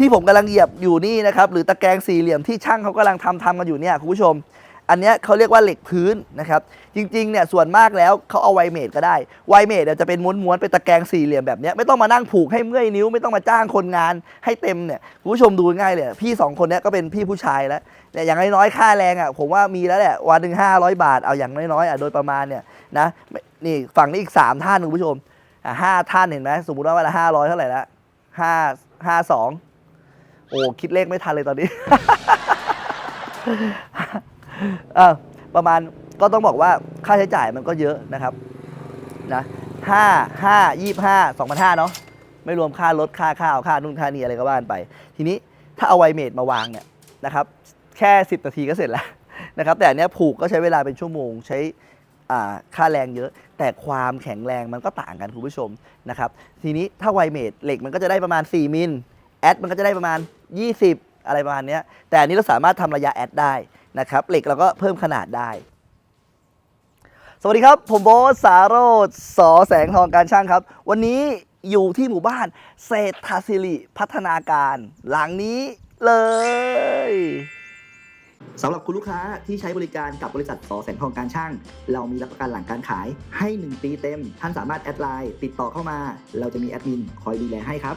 ที่ผมกำลังเหยียบอยู่นี่นะครับหรือตะแกรงสี่เหลี่ยมที่ช่างเขากำลังทำทำกันอยู่เนี่ยคุณผู้ชม อันนี้เขาเรียกว่าเหล็กพื้นนะครับจริงๆเนี่ยส่วนมากแล้วเขาเอาไวเมดก็ได้ไวเมดเนี่ยจะเป็นม้วนๆเป็นตะแกรงสี่เหลี่ยมแบบนี้ไม่ต้องมานั่งผูกให้เมื่อยนิ้ว ไม่ต้องมาจ้างคนงานให้เต็มเนี่ยคุณผู้ชมดูง่ายเลยพี่สองคนเนี้ยก็เป็นพี่ผู้ชายแล้วเนี่ยอย่างน้อยๆค่าแรงอะผมว่ามีแล้วแหละวันหนึ่งห้าร้อยบาทเอาอย่างน้อยๆอะโดยประมาณเนี่ยนะนี่ฝั่งนี้อีกสามท่านคุณผู้ชมอะห้าท่านเห็นไหมสมมติว่าวันละห้าร้อยเท่าไหร่ละห้าห้าสอง โอ้คิดเลขไม่ทันเลยตอนนี้อะประมาณก็ต้องบอกว่าค่าใช้จ่ายมันก็เยอะนะครับนะห้าห้ายี่ห้าสองพันห้าเนาะไม่รวมค่ารถค่าข้าวค่านู่นค่านี่อะไรก็ว่ากันไป ทีนี้ถ้าเอาไวเมดมาวางเนี่ยนะครับ แค่ 10 นาทีก็เสร็จแล้วนะครับ แต่อันนี้ผูกก็ใช้เวลาเป็นชั่วโมงใช้ค่าแรงเยอะ แต่ความแข็งแรงมันก็ต่างกันคุณผู้ชมนะครับ ทีนี้ถ้าไวเมดเหล็กมันก็จะได้ประมาณ 4 มิล แอดมันก็จะได้ประมาณ 20 อะไรประมาณนี้แต่อันนี้เราสามารถทำระยะแอดได้นะครับเหล็กเราก็เพิ่มขนาดได้ สวัสดีครับ ผมโบทสาโรธสอแสงทองการช่างครับ วันนี้อยู่ที่หมู่บ้านเศรษฐศิริพัฒนาการหลังนี้เลยสำหรับคุณลูกค้าที่ใช้บริการกับบริษัทสอแสงทองการช่าง เรามีรับประกันหลังการขายให้ 1 ปีเต็ม ท่านสามารถแอดไลน์ติดต่อเข้ามา เราจะมีแอดมินคอยดูแลให้ครับ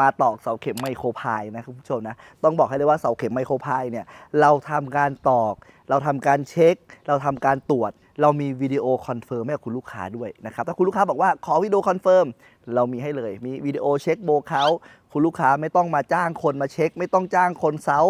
มาตอกเสาเข็มไมโครพายนะคุณผู้ชมนะ ต้องบอกให้เลยว่าเสาเข็มไมโครพายเนี่ย เราทำการตอก เราทำการเช็ค เราทำการตรวจ เรามีวิดีโอคอนเฟิร์มให้กับคุณลูกค้าด้วยนะครับ ถ้าคุณลูกค้าบอกว่าขอวิดีโอคอนเฟิร์มเรามีให้เลย มีวิดีโอเช็คโบเขาคุณลูกค้าไม่ต้องมาจ้างคนมาเช็ค ไม่ต้องจ้างคนเซา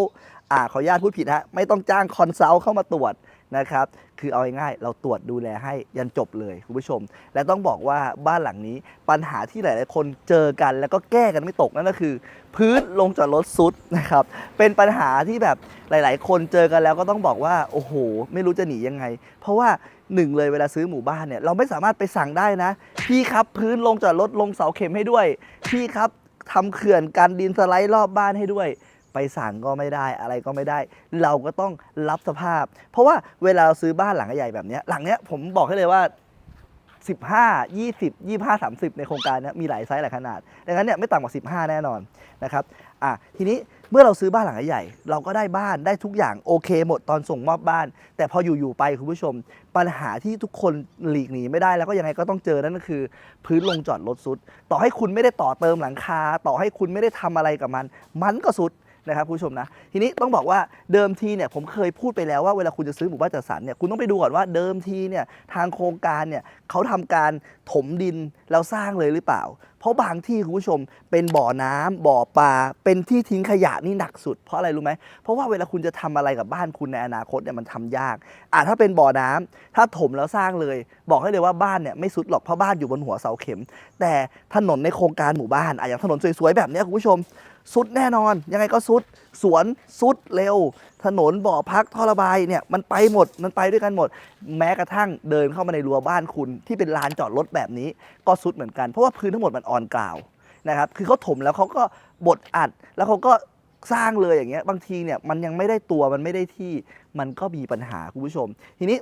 อ่าขออนุญาตพูดผิดฮะไม่ต้องจ้างคอนเซัลเข้ามาตรวจ นะครับ คือเอาง่ายๆเราตรวจดูแลให้ยันจบเลยคุณผู้ชม และต้องบอกว่าบ้านหลังนี้ปัญหาที่หลาย ๆ คนเจอกันแล้วก็แก้กันไม่ตกนั่นก็คือ พื้นลงจอดรถซุดนะครับ เป็นปัญหาที่แบบหลาย ๆ คนเจอกันแล้วก็ต้องบอกว่าโอ้โห ไม่รู้จะหนียังไง เพราะว่าหนึ่งเลยเวลาซื้อหมู่บ้านเนี่ยเราไม่สามารถไปสั่งได้นะ พี่ครับพื้นลงจอดรถลงเสาเข็มให้ด้วย พี่ครับทำเขื่อนกันดินสไลด์รอบบ้านให้ด้วย ไปสั่งก็ไม่ได้อะไรก็ไม่ได้ เราก็ต้องรับสภาพ เพราะว่าเวลาเราซื้อบ้านหลังใหญ่แบบนี้หลังเนี้ยผมบอกให้เลยว่า 15 20 25 30 ในโครงการเนี้ยมีหลายไซส์หลายขนาดดังนั้นเนี่ยไม่ต่ำกว่า 15 แน่นอนนะครับอะทีนี้เมื่อเราซื้อบ้านหลังใหญ่ เราก็ได้บ้านได้ทุกอย่างโอเคหมดตอนส่งมอบบ้าน แต่พออยู่ๆไปคุณผู้ชม ปัญหาที่ทุกคนหลีกหนีไม่ได้แล้วก็ยังไงก็ต้องเจอนั่นก็คือ พื้นลงจอดรถสุด ต่อให้คุณไม่ได้ต่อเติมหลังคา ต่อให้คุณไม่ได้ทำอะไรกับมัน มันก็สุด นะครับผู้ชมนะ ทีนี้ต้องบอกว่าเดิมทีเนี่ยผมเคยพูดไปแล้วว่าเวลาคุณจะซื้อหมู่บ้านจัดสรรเนี่ยคุณต้องไปดูก่อนว่าเดิมทีเนี่ยทางโครงการเนี่ยเขาทำการถมดินแล้วสร้างเลยหรือเปล่า เพราะบางที่คุณผู้ชมเป็นบ่อน้ำบ่อปลาเป็นที่ทิ้งขยะนี่หนักสุด เพราะอะไรรู้ไหมเพราะว่าเวลาคุณจะทำอะไรกับบ้านคุณในอนาคตเนี่ยมันทำยากอะถ้าเป็นบ่อน้ำถ้าถมแล้วสร้างเลย บอกให้เลยว่าบ้านเนี่ยไม่สุดหรอกเพราะบ้านอยู่บนหัวเสาเข็ม แต่ถนนในโครงการหมู่บ้านอะอย่างถนนสวยๆแบบนี้คุณผู้ชมสุดแน่นอนยังไงก็สุดสวนสุดเร็ว ถนนบ่อพักท่อระบายเนี่ยมันไปหมดมันไปด้วยกันหมด แม้กระทั่งเดินเข้ามาในรั้วบ้านคุณ ที่เป็นลานจอดรถแบบนี้ ก็สุดเหมือนกันเพราะว่าพื้นทั้งหมดมันอ่อนกล่าวนะครับคือเขาถมแล้วเขาก็บดอัดแล้วเขาก็สร้างเลยอย่างเงี้ยบางทีเนี่ยมันยังไม่ได้ตัวมันไม่ได้ที่มันก็มีปัญหาคุณผู้ชม ทีนี้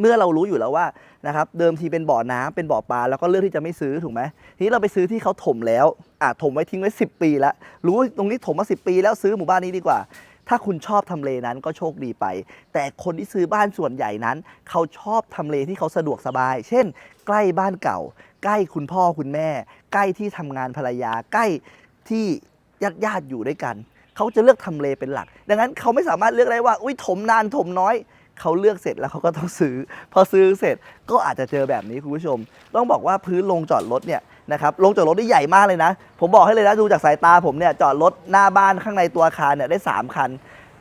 เมื่อเรารู้อยู่แล้วว่านะครับเดิมทีเป็นบ่อน้ำเป็นบ่อปลาแล้วก็เลือกที่จะไม่ซื้อถูกไหมทีนี้เราไปซื้อที่เขาถมแล้วอะถมไว้ทิ้งไว้ 10 ปีแล้วรู้ตรงนี้ถมมา 10 ปีแล้วซื้อหมู่บ้านนี้ดีกว่า ถ้าคุณชอบทำเลนั้นก็โชคดีไป แต่คนที่ซื้อบ้านส่วนใหญ่นั้น เขาชอบทำเลที่เขาสะดวกสบาย เช่น ใกล้บ้านเก่า ใกล้คุณพ่อคุณแม่ ใกล้ที่ทำงานภรรยา ใกล้ที่ญาติญาติอยู่ด้วยกัน เขาจะเลือกทำเลเป็นหลัก ดังนั้นเขาไม่สามารถเลือกได้ว่า อุ้ยถมนานถมน้อยเขาเลือกเสร็จแล้วเขาก็ต้องซื้อ พอซื้อเสร็จก็อาจจะเจอแบบนี้คุณผู้ชม ต้องบอกว่าพื้นลงจอดรถเนี่ย นะครับลงจอดรถนี่ใหญ่มากเลยนะ ผมบอกให้เลยนะดูจากสายตาผมเนี่ยจอดรถหน้าบ้านข้างในตัวอาคารเนี่ยได้ 3 คัน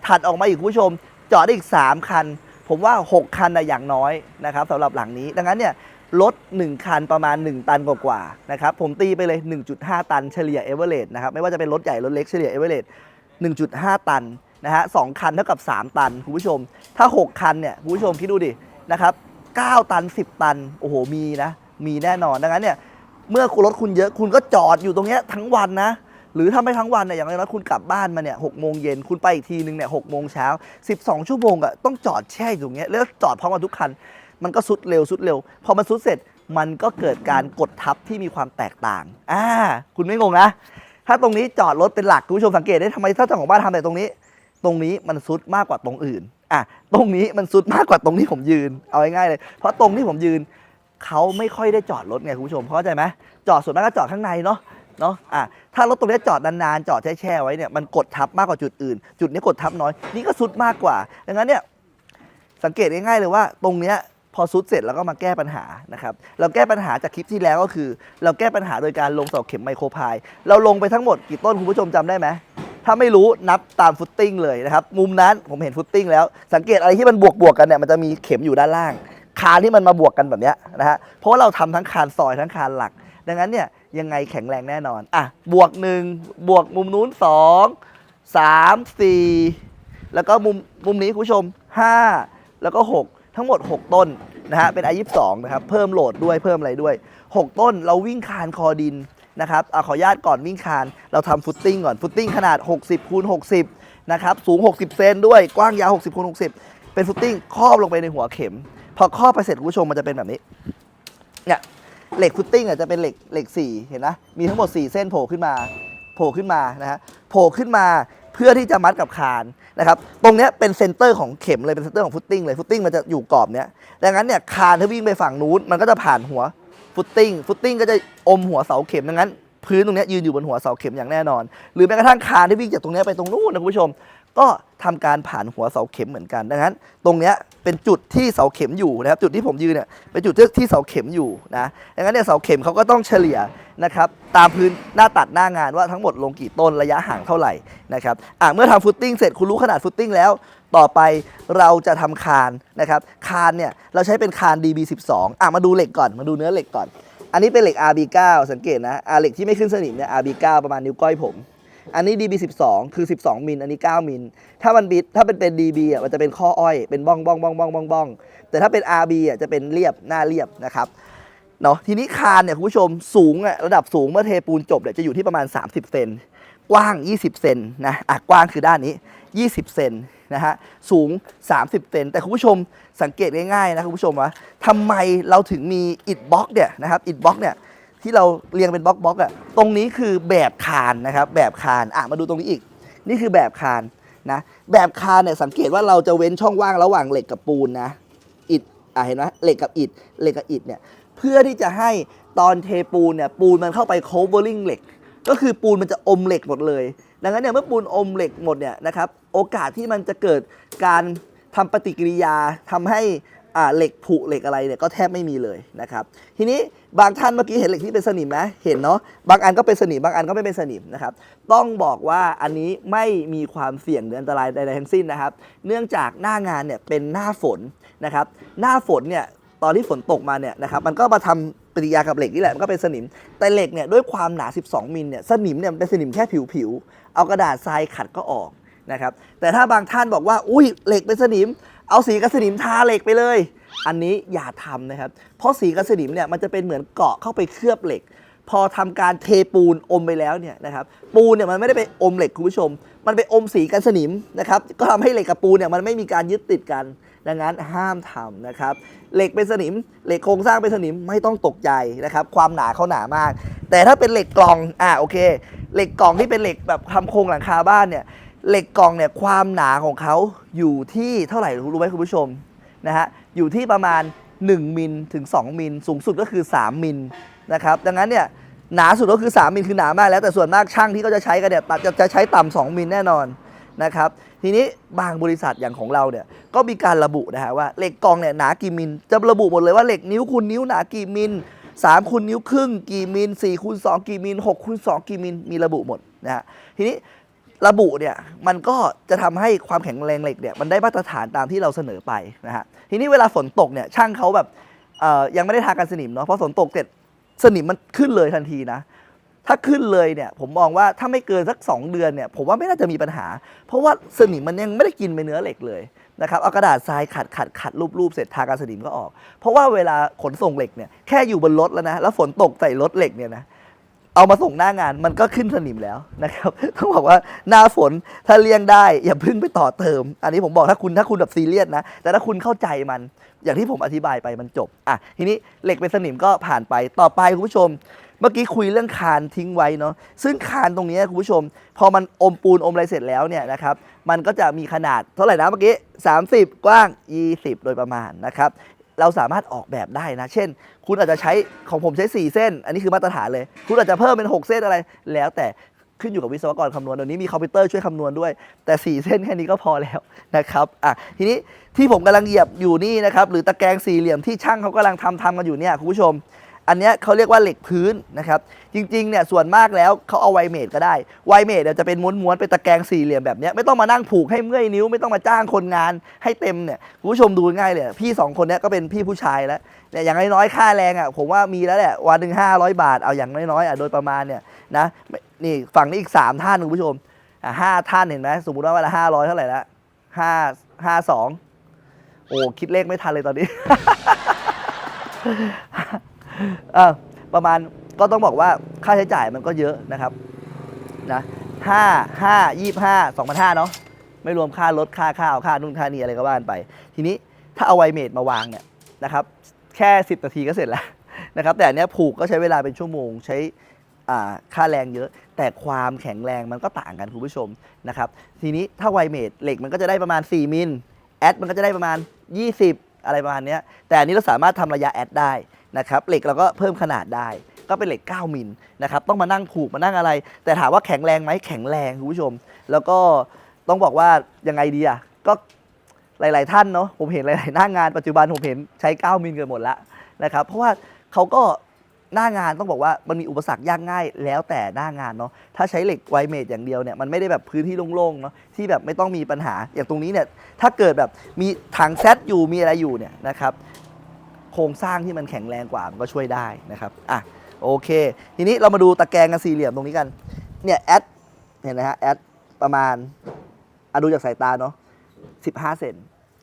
ถัดออกมาอีกคุณผู้ชม จอดได้อีก 3 คัน ผมว่า 6 คันนะอย่างน้อยนะครับสำหรับหลังนี้ ดังนั้นเนี่ยรถ 1 คันประมาณ 1 ตันกว่าๆนะครับผมตีไปเลย 1.5 ตันเฉลี่ยเอเวอเรสต์นะครับไม่ว่าจะเป็นรถใหญ่รถเล็กเฉลี่ยเอเวอเรสต์1.5 ตันนะฮะสองคันเท่ากับ 3 ตันคุณผู้ชม ถ้า 6 คันเนี่ยคุณผู้ชมคิดดูดินะครับ9ตัน 10 ตันโอ้โหมีนะมีแน่นอนดังนั้นเนี่ย เมื่อคุณรถคุณเยอะคุณก็จอดอยู่ตรงเนี้ยทั้งวันนะ หรือถ้าไม่ทั้งวันเนี่ยอย่างน้อยๆคุณกลับบ้านมาเนี่ยหกโมงเย็นคุณไปอีกทีนึงเนี่ยหกโมงเช้า12ชั่วโมงอะต้องจอดแช่อยู่ตรงเนี้ยแล้วจอดพร้อมกันทุกคัน มันก็สุดเร็วสุดเร็ว พอมันสุดเสร็จมันก็เกิดการกดทับที่มีความแตกต่างอ่าคุณไม่งงนะ ถ้าตรงนี้จอดรถเป็นหลักคุณผู้ชมสังเกตได้ทำไมถ้าเจ้าของบ้านทำแต่ตรงนี้ ตรงนี้มันซุดมากกว่าตรงอื่นอะตรงนี้มันซุดมากกว่าตรงที่ผมยืน เอาง่ายๆเลย เพราะตรงที่ผมยืน เขาไม่ค่อยได้จอดรถไงคุณผู้ชมเข้าใจไหมจอดส่วนมากก็จอดข้างในเนาะเนาะอะถ้ารถตรงนี้จอดนานๆจอดแช่ๆไว้เนี่ยมันกดทับมากกว่าจุดอื่น จุดนี้กดทับน้อย นี่ก็ซุดมากกว่าดังนั้นเนี่ยสังเกตง่ายๆเลยว่าตรงเนี้ยพอซุดเสร็จแล้วก็มาแก้ปัญหานะครับ เราแก้ปัญหาจากคลิปที่แล้วก็คือ เราแก้ปัญหาโดยการลงเสาเข็มไมโครพาย เราลงไปทั้งหมดกี่ต้นคุณผู้ชมจำได้ไหม ถ้าไม่รู้นับตามฟุตติ้งเลยนะครับ มุมนั้นผมเห็นฟุตติ้งแล้ว สังเกตอะไรที่มันบวกบวกๆกันเนี่ยมันจะมีเข็มอยู่ด้านล่าง คานที่มันมาบวกกันแบบนี้นะฮะเพราะว่าเราทำทั้งคานซอยทั้งคานหลัก ดังนั้นเนี่ยยังไงแข็งแรงแน่นอนอะบวกหนึ่งบวกมุมนู้นสองสามสี่แล้วก็มุมมุมนี้คุณผู้ชมห้าแล้วก็หกทั้งหมด 6 ต้นนะฮะเป็น i 2 2นะครับเพิ่มโหลดด้วยเพิ่มอะไรด้วย 6 ต้นเราวิ่งคานคอดินนะครับอขออนุญาตก่อนวิ่งคาน เราทำฟุตติ้งก่อนฟุตติ้งขนาด 60คูณ60 นะครับ สูง 60 เซนด้วยกว้างยาว 60คูณ60 เป็นฟุตติ้งครอบลงไปในหัวเข็ม พอครอบไปเสร็จคุณผู้ชมมันจะเป็นแบบนี้ เนี่ยเหล็กฟุตติ้งอะจะเป็นเหล็กเหล็กสี่เห็นนะมีทั้งหมด 4 เส้นโผล่ขึ้นมา โผล่ขึ้นมานะฮะโผล่ขึ้นมาเพื่อที่จะมัดกับคานนะครับ ตรงเนี้ยเป็นเซนเตอร์ของเข็มเลยเป็นเซนเตอร์ของฟุตติ้งเลยฟุตติ้งมันจะอยู่กรอบเนี้ยดังนั้นเนี่ยคานถ้าวิ่งไปฝั่งนู้นมันก็จะผ่านหัวฟุตติ้งฟุตติ้งก็จะอมหัวเสาเข็มดังนั้น พื้นตรงเนี้ยยืนอยู่บนหัวเสาเข็มอย่างแน่นอน หรือแม้กระทั่งคานที่วิ่งจากตรงเนี้ยไปตรงนู้นนะคุณผู้ชม ก็ทำการผ่านหัวเสาเข็มเหมือนกันดังนั้น ตรงเนี้ยเป็นจุดที่เสาเข็มอยู่นะครับจุดที่ผมยืนเนี่ยเป็นจุดที่เสาเข็มอยู่นะดังนั้นเนี่ยเสาเข็มเขาก็ต้องเฉลี่ยนะครับตามพื้นหน้าตัดหน้างานว่าทั้งหมดลงกี่ต้นระยะห่างเท่าไหร่นะครับอะเมื่อทำฟุตติ้งเสร็จคุณรู้ขนาดฟุตติ้งแล้วต่อไปเราจะทำคานนะครับคานเนี่ยเราใช้เป็นคาน DB12 อะมาดูเหล็กก่อนมาดูเนื้อเหล็กก่อน อันนี้เป็นเหล็ก RB9 สังเกตนะอะเหล็กที่ไม่ขึ้นสนิมเนี่ย RB9 ประมาณนิ้วก้อยผม อันนี้ DB12 คือ 12 มิล อันนี้ 9 มิล ถ้ามันบิดถ้าเป็นเป็น DB อะมันจะเป็นข้ออ้อย เป็นบ้องบ้องบ้องบ้องบ้องบ้องแต่ถ้าเป็น RB อะจะเป็นเรียบหน้าเรียบนะครับเนาะทีนี้คานเนี่ยคุณผู้ชมสูงอะระดับสูงเมื่อเทปูนจบเนี่ยจะอยู่ที่ประมาณ 30 เซนกว้าง 20 เซนนะอะกว้างคือด้านนี้ 20 เซนนะฮะสูง 30 เซนแต่คุณผู้ชมสังเกตง่ายๆนะคุณผู้ชมว่าทำไมเราถึงมีอิฐบล็อกเนี่ยนะครับอิฐบล็อกเนี่ย ที่เราเรียงเป็นบล็อกบล็อกอะตรงนี้คือแบบคานนะครับ แบบคานอะมาดูตรงนี้อีก นี่คือแบบคานนะแบบคานเนี่ยสังเกตว่าเราจะเว้นช่องว่างระหว่างเหล็กกับปูนนะอิฐอะเห็นไหมเหล็กกับอิฐเหล็กกับอิฐเนี่ยเพื่อที่จะให้ตอนเทปูนเนี่ยปูนมันเข้าไป covering เหล็ก ก็คือปูนมันจะอมเหล็กหมดเลย ดังนั้นเนี่ยเมื่อปูนอมเหล็กหมดเนี่ยนะครับโอกาสที่มันจะเกิดการทำปฏิกิริยาทำให้ เหล็กผุเหล็กอะไรเนี่ยก็แทบไม่มีเลยนะครับ ทีนี้บางท่านเมื่อกี้เห็นเหล็กที่เป็นสนิมไหมเห็นเนาะบางอันก็เป็นสนิมบางอันก็ไม่เป็นสนิมนะครับ ต้องบอกว่าอันนี้ไม่มีความเสี่ยงหรืออันตรายใดๆทั้งสิ้นนะครับ เนื่องจากหน้างานเนี่ยเป็นหน้าฝนนะครับ หน้าฝนเนี่ยตอนที่ฝนตกมาเนี่ยนะครับมันก็มาทำปฏิกิริยากับเหล็กนี่แหละมันก็เป็นสนิม แต่เหล็กเนี่ยด้วยความหนา 12 มิลเนี่ยสนิมเนี่ยเป็นสนิมแค่ผิวๆเอากระดาษทรายขัดก็ออกนะครับแต่ถ้าบางท่านบอกว่าอุ้ยเหล็กเป็นสนิม เอาสีกับสนิมทาเหล็กไปเลย อันนี้อย่าทำนะครับ เพราะสีกับสนิมเนี่ยมันจะเป็นเหมือนเกาะเข้าไปเคลือบเหล็ก พอทำการเทปูนอมไปแล้วเนี่ยนะครับปูนเนี่ยมันไม่ได้ไปอมเหล็กคุณผู้ชม มันไปอมสีกันสนิมนะครับก็ทำให้เหล็กกับปูนเนี่ยมันไม่มีการยึดติดกัน ดังนั้นห้ามทำนะครับเหล็กเป็นสนิม เหล็กโครงสร้างเป็นสนิมไม่ต้องตกใจนะครับความหนาเขาหนามาก แต่ถ้าเป็นเหล็กกล่องอ่าโอเค เหล็กกล่องที่เป็นเหล็กแบบทำโครงหลังคาบ้านเนี่ย เหล็กกล่องเนี่ยความหนาของเขาอยู่ที่เท่าไหร่รู้ไหมคุณผู้ชมนะฮะอยู่ที่ประมาณ 1มิลถึง 2มิลสูงสุดก็คือ 3มิลนะครับดังนั้นเนี่ยหนาสุดก็คือ 3มิลคือหนามากแล้วแต่ส่วนมากช่างที่เขาจะใช้กันเนี่ยจะจะใช้ต่ำ2มิลแน่นอนนะครับทีนี้บางบริษัทอย่างของเราเนี่ยก็มีการระบุนะฮะว่าเหล็กกองเนี่ยหนากี่มิลจะระบุหมดเลยว่าเหล็กนิ้วคูณนิ้วหนากี่มิล3คูณนิ้วครึ่งกี่มิล4คูณ2กี่มิล6คูณ2กี่มิลมีระบุหมดนะฮะทีนี้ ระบุเนี่ยมันก็จะทำให้ความแข็งแรงเหล็กเนี่ยมันได้มาตรฐานตามที่เราเสนอไปนะฮะทีนี้เวลาฝนตกเนี่ยช่างเขาแบบยังไม่ได้ทากันสนิมเนาะเพราะฝนตกเสร็จสนิมมันขึ้นเลยทันทีนะ ถ้าขึ้นเลยเนี่ยผมมองว่าถ้าไม่เกินสัก 2 เดือนเนี่ยผมว่าไม่น่าจะมีปัญหา เพราะว่าสนิมมันยังไม่ได้กินไปเนื้อเหล็กเลยนะครับเอากระดาษทรายขัดขัดขัดรูปรูปเสร็จทากันสนิมก็ออก เพราะว่าเวลาขนส่งเหล็กเนี่ยแค่อยู่บนรถแล้วนะแล้วฝนตกใส่รถเหล็กเนี่ยนะ เอามาส่งหน้างานมันก็ขึ้นสนิมแล้วนะครับ ต้องบอกว่าหน้าฝนถ้าเลี่ยงได้อย่าพิ่งไปต่อเติม อันนี้ผมบอกถ้าคุณถ้าคุณแบบซีเรียสนะ แต่ถ้าคุณเข้าใจมัน อย่างที่ผมอธิบายไปมันจบอะทีนี้เหล็กเป็นสนิมก็ผ่านไปต่อไปคุณผู้ชม เมื่อกี้คุยเรื่องคานทิ้งไว้เนาะซึ่งคานตรงนี้คุณผู้ชม พอมันอมปูนอมอะไรเสร็จแล้วเนี่ยนะครับมันก็จะมีขนาดเท่าไหร่นะเมื่อกี้30 กว้าง 20 โดยประมาณนะครับ เราสามารถออกแบบได้นะ เช่น คุณอาจจะใช้ของผมใช้ 4 เส้น อันนี้คือมาตรฐานเลย คุณอาจจะเพิ่มเป็น 6 เส้นอะไร แล้วแต่ขึ้นอยู่กับวิศวกรคำนวณเดี๋ยวนี้มีคอมพิวเตอร์ช่วยคำนวณด้วย แต่ 4 เส้นแค่นี้ก็พอแล้วนะครับอะทีนี้ที่ผมกำลังเหยียบอยู่นี่นะครับหรือตะแกรงสี่เหลี่ยมที่ช่างเขากำลังทำทำกันอยู่เนี่ยคุณผู้ชม อันนี้เขาเรียกว่าเหล็กพื้นนะครับ จริงๆเนี่ยส่วนมากแล้วเขาเอาไวเมดก็ได้ ไวเมดเนี่ยจะเป็นม้วนๆเป็นตะแกรงสี่เหลี่ยมแบบนี้ไม่ต้องมานั่งผูกให้เมื่อยนิ้ว ไม่ต้องมาจ้างคนงานให้เต็มเนี่ยคุณผู้ชมดูง่ายเลย พี่สองคนนี้ก็เป็นพี่ผู้ชายแล้วเนี่ยอย่างน้อยๆค่าแรงอะผมว่ามีแล้วแหละวันหนึ่งห้าร้อยบาทเอาอย่างน้อยๆอะโดยประมาณเนี่ยนะนี่ฝั่งนี้อีกสามท่านคุณผู้ชมอะห้าท่านเห็นไหมสมมติว่าวันละห้าร้อยเท่าไหร่ละห้าห้าสองโอ้คิดเลขไม่ทันเลยตอนนี้ ประมาณก็ต้องบอกว่าค่าใช้จ่ายมันก็เยอะนะครับนะห้าห้ายี่ห้าสองพันห้าเนาะไม่รวมค่ารถค่าข้าวค่านู่นค่านี่อะไรก็ว่ากันไป ทีนี้ถ้าเอาไวเมดมาวางเนี่ยนะครับแค่ 10 นาทีก็เสร็จแล้วนะครับแต่อันเนี้ยผูกก็ใช้เวลาเป็นชั่วโมงใช้ค่าแรงเยอะ แต่ความแข็งแรงมันก็ต่างกันคุณผู้ชมนะครับทีนี้ถ้าไวเมดเหล็กมันก็จะได้ประมาณ 4 มิลแอดมันก็จะได้ประมาณ 20 อะไรประมาณเนี้ยแต่อันนี้เราสามารถทำระยะแอดได้ นะครับเหล็กเราก็เพิ่มขนาดได้ ก็เป็นเหล็ก 9 มิลนะครับต้องมานั่งผูกมานั่งอะไร แต่ถามว่าแข็งแรงไหมแข็งแรงคุณผู้ชม แล้วก็ต้องบอกว่ายังไงดีอะก็หลาย ๆ ท่านเนาะผมเห็นหลาย ๆ หน้างานปัจจุบันผมเห็นใช้ 9 มิลกันหมดละนะครับเพราะว่าเขาก็หน้างานต้องบอกว่ามันมีอุปสรรคยากง่ายแล้วแต่หน้างานเนาะถ้าใช้เหล็กไวเมดอย่างเดียวเนี่ยมันไม่ได้แบบพื้นที่โล่งๆเนาะที่แบบไม่ต้องมีปัญหาอย่างตรงนี้เนี่ยถ้าเกิดแบบมีถังแซดอยู่มีอะไรอยู่เนี่ยนะครับ ครงสร้างที่มันแข็งแรงกว่ามันก็ช่วยได้นะครับอะโอเค ทีนี้เรามาดูตะแกรงกันสี่เหลี่ยมตรงนี้กันเนี่ยแอดเห็นนะฮะแอดประมาณอะดูจากสายตาเนาะ15 เซน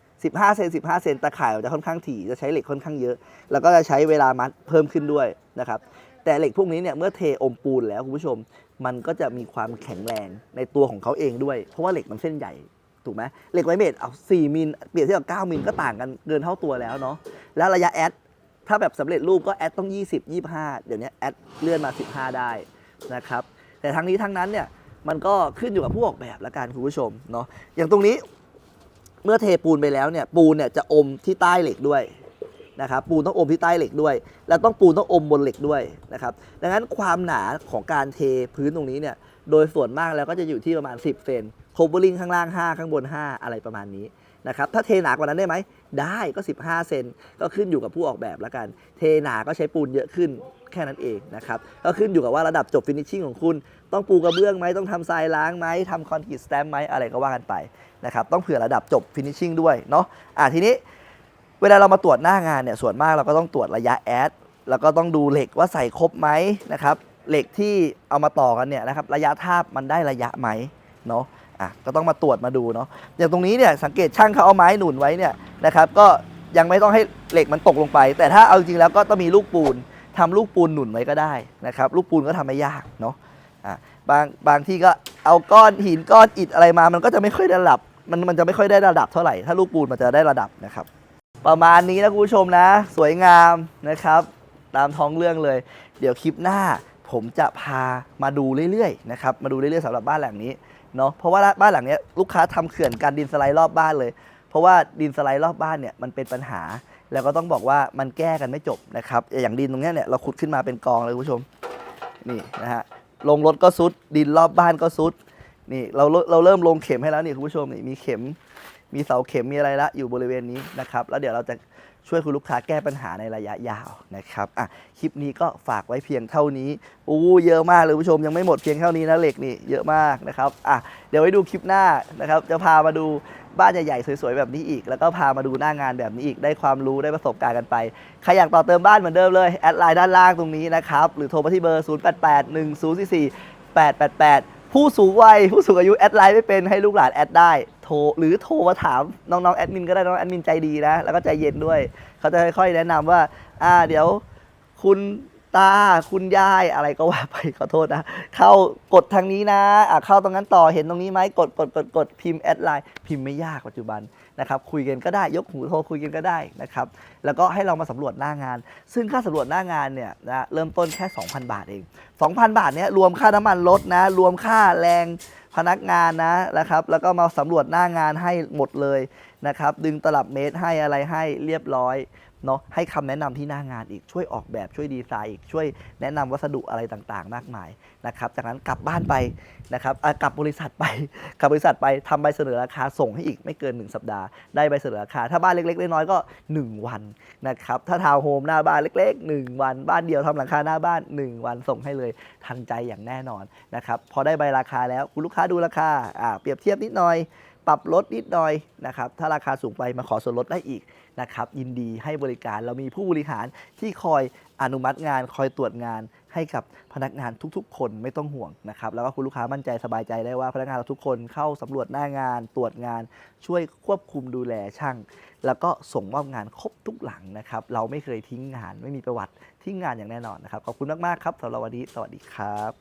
15 เซน15 เซนตะข่ายจะค่อนข้างถี่จะใช้เหล็กค่อนข้างเยอะ แล้วก็จะใช้เวลามัดเพิ่มขึ้นด้วยนะครับแต่เหล็กพวกนี้เนี่ยเมื่อเทอมปูนแล้วคุณผู้ชม มันก็จะมีความแข็งแรงในตัวของเขาเองด้วย เพราะว่าเหล็กมันเส้นใหญ่ ถูกไหมเหล็กไวเมดเอา4มิลเปรียบเทียบกับ9มิลก็ต่างกันเกินเท่าตัวแล้วเนาะแล้วระยะแอดถ้าแบบสำเร็จรูปก็แอดต้อง 20 25 เดี๋ยวนี้แอดเลื่อนมา 15 ได้นะครับแต่ทั้งนี้ทั้งนั้นเนี่ยมันก็ขึ้นอยู่กับผู้ออกแบบละกันคุณผู้ชมเนาะอย่างตรงนี้เมื่อเทปูนไปแล้วเนี่ยปูนเนี่ยจะอมที่ใต้เหล็กด้วยนะครับปูนต้องอมที่ใต้เหล็กด้วย แล้วต้องปูนต้องอมบนเหล็กด้วยนะครับดังนั้นความหนาของการเทพื้นตรงนี้เนี่ย โดยส่วนมากแล้วก็จะอยู่ที่ประมาณ 10 เซนโคเวอริงข้างล่าง 5 ข้างบน 5 อะไรประมาณนี้นะครับถ้าเทหนากว่านั้นได้ไหม ได้ก็ 15 เซนก็ขึ้นอยู่กับผู้ออกแบบแล้วกัน เทหนาก็ใช้ปูนเยอะขึ้นแค่นั้นเองนะครับก็ขึ้นอยู่กับว่าระดับจบฟินิชชิ่งของคุณ ต้องปูกระเบื้องไหมต้องทำทรายล้างไหมทำคอนกรีตสแตมป์ไหมอะไรก็ว่ากันไปนะครับต้องเผื่อระดับจบฟินิชชิ่งด้วยเนาะอะทีนี้เวลาเรามาตรวจหน้างานเนี่ยส่วนมากเราก็ต้องตรวจระยะแอดแล้วก็ต้องดูเหล็กว่าใส่ครบไหมนะครับ เหล็กที่เอามาต่อกันเนี่ยนะครับระยะทาบมันได้ระยะไหมเนาะอะก็ต้องมาตรวจมาดูเนาะอย่างตรงนี้เนี่ยสังเกตช่างเขาเอาไม้หนุนไว้เนี่ยนะครับก็ยังไม่ต้องให้เหล็กมันตกลงไป แต่ถ้าเอาจริงแล้วก็ต้องมีลูกปูนทำลูกปูนหนุนไว้ก็ได้นะครับลูกปูนก็ทำไม่ยากเนาะอะบางบางที่ก็เอาก้อนหินก้อนอิฐอะไรมา มันก็จะไม่ค่อยได้ระดับมันมันจะไม่ค่อยได้ระดับเท่าไหร่ถ้าลูกปูนมันจะได้ระดับนะครับ ประมาณนี้นะคุณผู้ชมนะ สวยงามนะครับ ตามท้องเรื่องเลย เดี๋ยวคลิปหน้า ผมจะพามาดูเรื่อยๆนะครับมาดูเรื่อยๆสำหรับบ้านหลังนี้เนาะเพราะว่าบ้านหลังเนี้ยลูกค้าทำเขื่อนกันดินสไลด์รอบบ้านเลย เพราะว่าดินสไลด์รอบบ้านเนี่ยมันเป็นปัญหา แล้วก็ต้องบอกว่ามันแก้กันไม่จบนะครับอย่างดินตรงเนี้ยเนี่ยเราขุดขึ้นมาเป็นกองเลยคุณผู้ชมนี่นะฮะลงรถก็ซุดดินรอบบ้านก็ซุดนี่เราเราเริ่มลงเข็มให้แล้วนี่คุณผู้ชมนี่มีเข็มมีเสาเข็มมีอะไรละอยู่บริเวณนี้นะครับ แล้วเดี๋ยวเราจะ ช่วยคุณลูกค้าแก้ปัญหาในระยะยาวนะครับอะคลิปนี้ก็ฝากไว้เพียงเท่านี้อู้เยอะมากเลยผู้ชมยังไม่หมดเพียงเท่านี้นะเหล็กนี่เยอะมากนะครับอะเดี๋ยวไว้ดูคลิปหน้านะครับ จะพามาดูบ้านใหญ่ๆสวยๆแบบนี้อีก แล้วก็พามาดูหน้างานแบบนี้อีกได้ความรู้ได้ประสบการณ์กันไปใครอยากต่อเติมบ้านเหมือนเดิมเลยแอดไลน์ด้านล่างตรงนี้นะครับหรือโทรมาที่เบอร์ 0881044888 ผู้สูงวัยผู้สูงอายุแอดไลน์ไม่เป็นให้ลูกหลานแอดได้โทรหรือโทรมาถามน้องๆแอดมินก็ได้น้องแอดมินใจดีนะ แล้วก็ใจเย็นด้วย เขาจะค่อยๆแนะนำว่า อ่าเดี๋ยวคุณ ตาคุณยายอะไรก็ว่าไปขอโทษนะ เข้ากดทางนี้นะอะเข้าตรงนั้นต่อเห็นตรงนี้ไหมกดกดกดกดพิมพ์แอดไลน์พิมพ์ไม่ยากปัจจุบันนะครับคุยกันก็ได้ยกหูโทรคุยกันก็ได้นะครับแล้วก็ให้เรามาสำรวจหน้างาน ซึ่งค่าสำรวจหน้างานเนี่ยนะเริ่มต้นแค่ 2,000 บาทเอง 2,000 บาทเนี่ยรวมค่าน้ำมันรถนะ รวมค่าแรงพนักงานนะนะครับ แล้วก็มาสำรวจหน้างานให้หมดเลยนะครับ ดึงตลับเมตรให้อะไรให้เรียบร้อย เนาะให้คำแนะนำที่หน้างานอีกช่วยออกแบบช่วยดีไซน์อีกช่วยแนะนำวัสดุอะไรต่างๆ มากมายนะครับจากนั้นกลับบ้านไปนะครับกลับบริษัทไปกลับบริษัทไปทำใบเสนอราคาส่งให้อีกไม่เกิน 1 สัปดาห์ได้ใบเสนอราคา ถ้าบ้านเล็กๆน้อยๆก็ 1 วันนะครับถ้าทาวน์โฮมหน้าบ้านเล็ก ๆ 1 วัน บ้านเดียวทำหลังคาหน้าบ้าน 1 วันส่งให้เลยทันใจอย่างแน่นอนนะครับพอได้ใบราคาแล้วคุณลูกค้าดูราคาอ่าเปรียบเทียบนิดหน่อยปรับลดนิดหน่อยนะครับ ถ้าราคาสูงไปมาขอส่วนลดได้อีก นะครับยินดีให้บริการเรามีผู้บริหารที่คอยอนุมัติงาน คอยตรวจงานให้กับพนักงานทุกๆ คนไม่ต้องห่วงนะครับแล้วก็คุณลูกค้ามั่นใจสบายใจได้ว่าพนักงานเราทุกคนเข้าสำรวจหน้างาน ตรวจงาน ช่วยควบคุมดูแลช่าง แล้วก็ส่งมอบงานครบทุกหลังนะครับเราไม่เคยทิ้งงานไม่มีประวัติทิ้งงานอย่างแน่นอนนะครับขอบคุณมากๆครับสำหรับวันนี้สวัสดีครับ